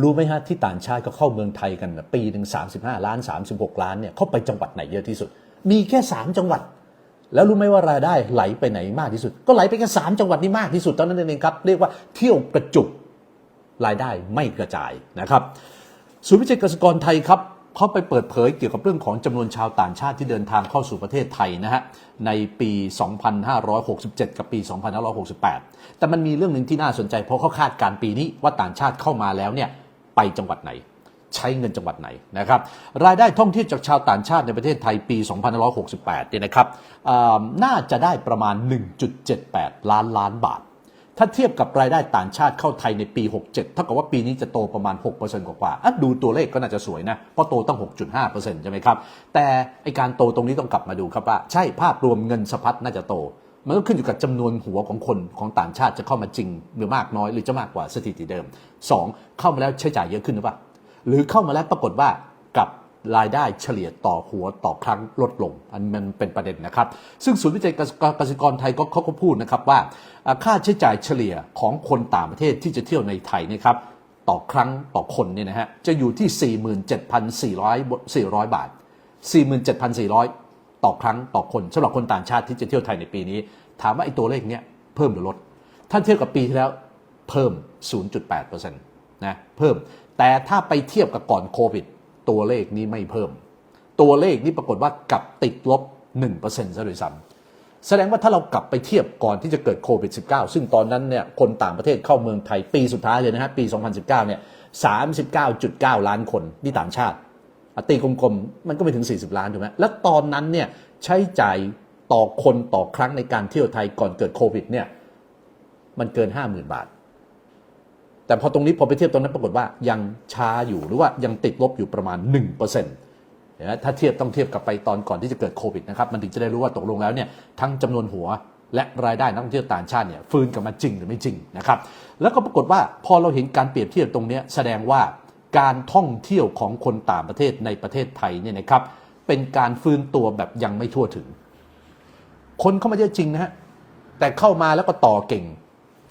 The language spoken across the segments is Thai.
รู้ไหมฮะที่ต่างชาติก็เข้าเมืองไทยกันนะปีหนึ่ง35 ล้าน 36 ล้านเนี่ยเข้าไปจังหวัดไหนเยอะที่สุด มีแค่ 3 จังหวัด แล้วรู้ไหมว่ารายได้ไหลไปไหนมากที่สุด ก็ไหลไปแค่สามจังหวัดนี้มากที่สุดเท่านั้นเองครับเรียกว่าเที่ยวกระจุกรายได้ไม่กระจายนะครับศูนย์วิจัยเกษตรกรไทยครับเขาไปเปิดเผยเกี่ยวกับเรื่องของจำนวนชาวต่างชาติที่เดินทางเข้าสู่ประเทศไทยนะฮะในปี 2567 กับปี 2568 แต่มันมีเรื่องหนึ่งที่น่าสนใจเพราะเขาคาดการณ์ปีนี้ว่าต่างชาติเข้ามาแล้วเนี่ย ไปจังหวัดไหน ใช้เงินจังหวัดไหนนะครับรายได้ท่องเที่ยวจากชาวต่างชาติในประเทศไทยปี 2568เนี่ยนะครับน่าจะได้ประมาณ 1.78 ล้านล้านบาทถ้าเทียบกับรายได้ต่างชาติเข้าไทยในปี 67 เท่ากับว่าปีนี้จะโตประมาณ 6%กว่าๆอะดูตัวเลขก็น่าจะสวยนะ เพราะโตตั้ง 6.5%ใช่ไหมครับ แต่ไอการโตตรงนี้ต้องกลับมาดูครับว่า ใช่ภาพรวมเงินสะพัดน่าจะโต มันก็ขึ้นอยู่กับจำนวนหัวของคนของต่างชาติจะเข้ามาจริงหรือมากน้อยหรือจะมากกว่าสถิติเดิม 2. เข้ามาแล้วใช้จ่ายเยอะขึ้นหรือเปล่าหรือเข้ามาแล้วปรากฏว่ากับรายได้เฉลี่ยต่อหัวต่อครั้งลดลง อันมันเป็นประเด็นนะครับ ซึ่งศูนย์วิจัยเกษตรกรไทยก็เขาก็พูดนะครับว่า ค่าใช้จ่ายเฉลี่ยของคนต่างประเทศที่จะเที่ยวในไทยนะครับต่อครั้งต่อคนเนี่ยนะฮะจะอยู่ที่ 47,400 400 บาท 47,400 ต่อครั้งต่อคนสำหรับคนต่างชาติที่จะเที่ยวไทยในปีนี้ ถามว่าไอ้ตัวเลขเนี้ยเพิ่มหรือลดถ้าเทียบกับปีที่แล้วเพิ่ม 0.8%นะเพิ่ม แต่ถ้าไปเทียบกับก่อนโควิด ตัวเลขนี้ไม่เพิ่ม ตัวเลขนี้ปรากฏว่ากลับติดลบ 1%ซะด้วยซ้ำแสดงว่าถ้าเรากลับไปเทียบก่อนที่จะเกิดโควิด -19 ซึ่งตอนนั้นเนี่ยคนต่างประเทศเข้าเมืองไทยปีสุดท้ายเลยนะฮะปี 2019 เนี่ย 39.9 ล้านคนนี่ต่างชาติ ตีกลมๆมันก็ไม่ถึง 40 ล้านถูกไหมแล้วตอนนั้นเนี่ยใช้จ่ายต่อคนต่อครั้งในการเที่ยวไทยก่อนเกิดโควิดเนี่ยมันเกิน 50,000 บาท แต่พอตรงนี้พอไปเทียบตรงนั้นปรากฏว่ายังช้าอยู่หรือว่ายังติดลบอยู่ประมาณ1%นะถ้าเทียบต้องเทียบกับไปตอนก่อนที่จะเกิดโควิดนะครับมันถึงจะได้รู้ว่าตกลงแล้วเนี่ยทั้งจำนวนหัวและรายได้นักท่องเที่ยวต่างชาติเนี่ยฟื้นกลับมาจริงหรือไม่จริงนะครับแล้วก็ปรากฏว่าพอเราเห็นการเปรียบเทียบตรงนี้แสดงว่า การท่องเที่ยวของคนต่างประเทศในประเทศไทยเนี่ยนะครับเป็นการฟื้นตัวแบบยังไม่ทั่วถึง คนเข้ามาเยอะจริงนะฮะแต่เข้ามาแล้วก็ต่อเก่ง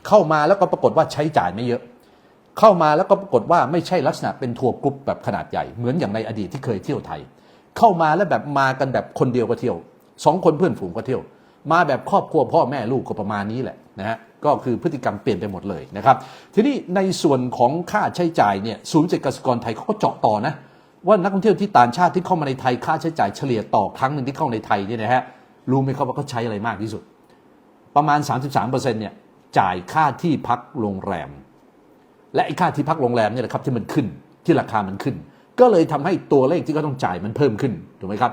เข้ามาแล้วก็ปรากฏว่าใช้จ่ายไม่เยอะ เข้ามาแล้วก็ปรากฏว่าไม่ใช่ลักษณะเป็นทัวร์กรุ๊ปแบบขนาดใหญ่เหมือนอย่างในอดีตที่เคยเที่ยวไทย เข้ามาแล้วแบบมากันแบบคนเดียวก็เที่ยวสองคนเพื่อนฝูงก็เที่ยว มาแบบครอบครัวพ่อแม่ลูกก็ประมาณนี้แหละนะฮะ ก็คือพฤติกรรมเปลี่ยนไปหมดเลยนะครับ ทีนี้ในส่วนของค่าใช้จ่ายเนี่ยศูนย์เศรษฐกิจกรไทยเขาก็เจาะต่อนะว่านักท่องเที่ยวที่ต่างชาติที่เข้ามาในไทยค่าใช้จ่ายเฉลี่ยต่อครั้งหนึ่งที่เข้าในไทยเนี่ยนะฮะรู้ไหมครับว่าเขาใช้อะไรมากที่สุด ประมาณ 33%เนี่ยจ่ายค่าที่พักโรงแรม และไอ้ค่าที่พักโรงแรมเนี่ยแหละครับที่มันขึ้นที่ราคามันขึ้น ก็เลยทำให้ตัวเลขที่เขาต้องจ่ายมันเพิ่มขึ้นถูกไหมครับ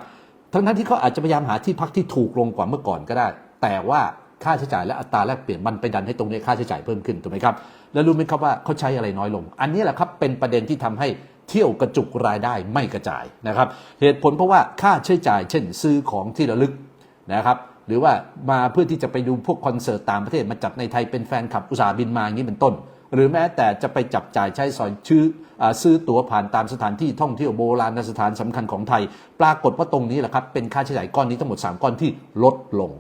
ทั้งนั้นที่เขาอาจจะพยายามหาที่พักที่ถูกลงกว่าเมื่อก่อนก็ได้ แต่ว่า ค่าใช้จ่ายและอัตราแลกเปลี่ยนมันไปดันให้ตรงนี้ค่าใช้จ่ายเพิ่มขึ้นถูกไหมครับแล้วรู้ไหมครับว่าเขาใช้อะไรน้อยลง อันนี้แหละครับเป็นประเด็นที่ทำให้เที่ยวกระจุกรายได้ไม่กระจายนะครับ เหตุผลเพราะว่าค่าใช้จ่าย เช่น ซื้อของที่ระลึกนะครับหรือว่ามาเพื่อที่จะไปดูพวกคอนเสิร์ตต่างประเทศมาจัดในไทยเป็นแฟนคลับอุตสาหบินมาอย่างนี้เป็นต้น หรือแม้แต่จะไปจับจ่ายใช้สอยชื่ออซื้อตั๋วผ่านตามสถานที่ท่องเที่ยวโบราณสถานสำคัญของไทย ปรากฏว่าตรงนี้แหละครับเป็นค่าใช้จ่ายก้อนนี้ทั้งหมด 3 ก้อนที่ลดลง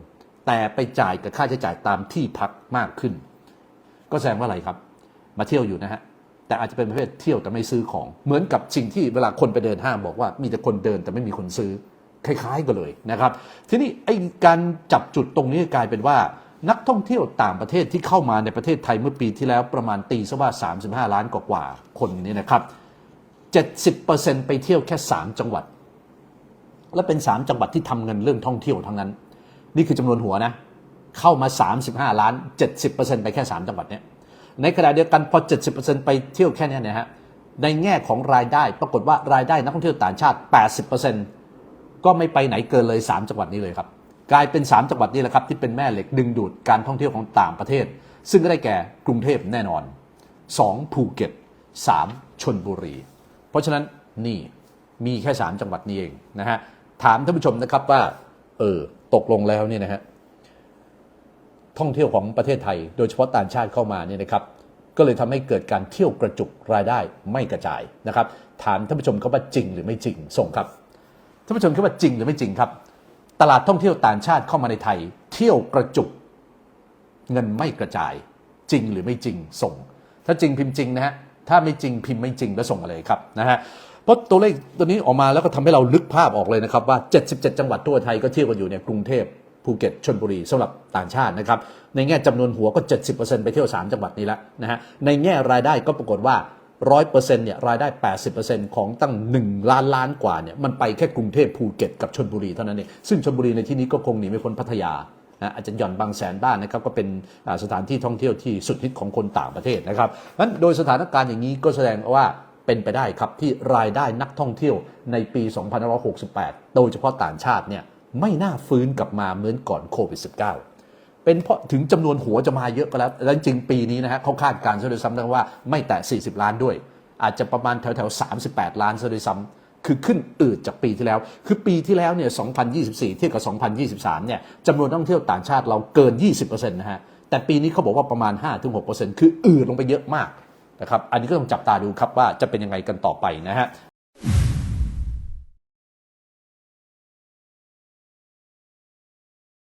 แต่ไปจ่ายกับค่าใช้จ่ายตามที่พักมากขึ้น ก็แสดงว่าอะไรครับ มาเที่ยวอยู่นะฮะแต่อาจจะเป็นประเภทเที่ยวแต่ไม่ซื้อของ เหมือนกับสิ่งที่เวลาคนไปเดินห้างบอกว่ามีแต่คนเดินแต่ไม่มีคนซื้อคล้ายๆกันเลยนะครับ ทีนี้ไอ้การจับจุดตรงนี้กลายเป็นว่า นักท่องเที่ยวต่างประเทศที่เข้ามาในประเทศไทยเมื่อปีที่แล้วประมาณตีซะว่า 35 ล้านกว่าคนนี้นะครับ 70%ไปเที่ยวแค่ 3 จังหวัด และเป็น 3 จังหวัดที่ทำเงินเรื่องท่องเที่ยวทั้งนั้น นี่คือจำนวนหัวนะ เข้ามา 35 ล้าน 70%ไปแค่ 3 จังหวัดเนี้ยในขณะเดียวกันพอ 70%ไปเที่ยวแค่เนี้ยนะฮะในแง่ของรายได้ปรากฏว่ารายได้นักท่องเที่ยวต่างชาติ 80%ก็ไม่ไปไหนเกินเลย 3 จังหวัดนี้เลยครับ กลายเป็น 3 จังหวัดนี้แหละครับที่เป็นแม่เหล็กดึงดูดการท่องเที่ยวของต่างประเทศ ซึ่งก็ได้แก่กรุงเทพแน่นอน 2. ภูเก็ต 3. ชนบุรี เพราะฉะนั้นนี่มีแค่ 3 จังหวัดนี้เองนะฮะถามท่านผู้ชมนะครับว่าเออ ตกลงแล้วเนี่ยนะฮะท่องเที่ยวของประเทศไทย โดยเฉพาะต่างชาติเข้ามาเนี่ยนะครับ ก็เลยทำให้เกิดการเที่ยวกระจุกรายได้ไม่กระจายนะครับ ถามท่านผู้ชมเขาว่าจริงหรือไม่จริงส่งครับท่านผู้ชมคิดว่าจริงหรือไม่จริงครับ ตลาดท่องเที่ยวต่างชาติเข้ามาในไทย เที่ยวกระจุกเงินไม่กระจาย จริงหรือไม่จริงส่ง ถ้าจริงพิมพ์จริงนะฮะถ้าไม่จริงพิมพ์ไม่จริงแล้วส่งมาเลยครับนะฮะ เพราะตัวเลขตัวนี้ออกมาแล้วก็ทำให้เราลึกภาพออกเลยนะครับว่า 77 จังหวัดทั่วไทยก็เที่ยวกันอยู่ในกรุงเทพภูเก็ตชลบุรีสำหรับต่างชาตินะครับในแง่จำนวนหัวก็ 70%ไปเที่ยว 3 จังหวัดนี้แล้วนะฮะในแง่รายได้ก็ปรากฏว่า100%เนี่ยรายได้80%ของตั้ง1ล้านล้านกว่าเนี่ยมันไปแค่กรุงเทพภูเก็ตกับชลบุรีเท่านั้นเองซึ่งชลบุรีในที่นี้ก็คงหนีไม่พ้นพัทยานะอาจจะหย่อนบางแสนบ้านนะครับก็เป็นสถานที่ท่องเที่ยวที่สุดฮิตของคนต่างประเทศนะครับนั้นโดยสถานการณ์อย่างนี้ก็แสดงว่า เป็นไปได้ครับที่รายได้นักท่องเที่ยวในปี 2568 โดยเฉพาะต่างชาติเนี่ยไม่น่าฟื้นกลับมาเหมือนก่อนโควิด -19 เป็นเพราะถึงจำนวนหัวจะมาเยอะก็แล้วแล้วจริงๆปีนี้นะฮะเขาคาดการณ์ซะด้วยซ้ำนะว่าไม่แตะ40 ล้านด้วย อาจจะประมาณแถวๆ 38 ล้านซะด้วยซ้ำคือขึ้นอืดจากปีที่แล้ว คือปีที่แล้วเนี่ย 2024 เทียบกับ 2023 เนี่ยจำนวนนักท่องเที่ยวต่างชาติเราเกิน 20%นะฮะ แต่ปีนี้เขาบอกว่าประมาณ 5-6%คืออืดลงไปเยอะมาก นะครับอันนี้ก็ต้องจับตาดูครับว่าจะเป็นยังไงกันต่อไปนะฮะ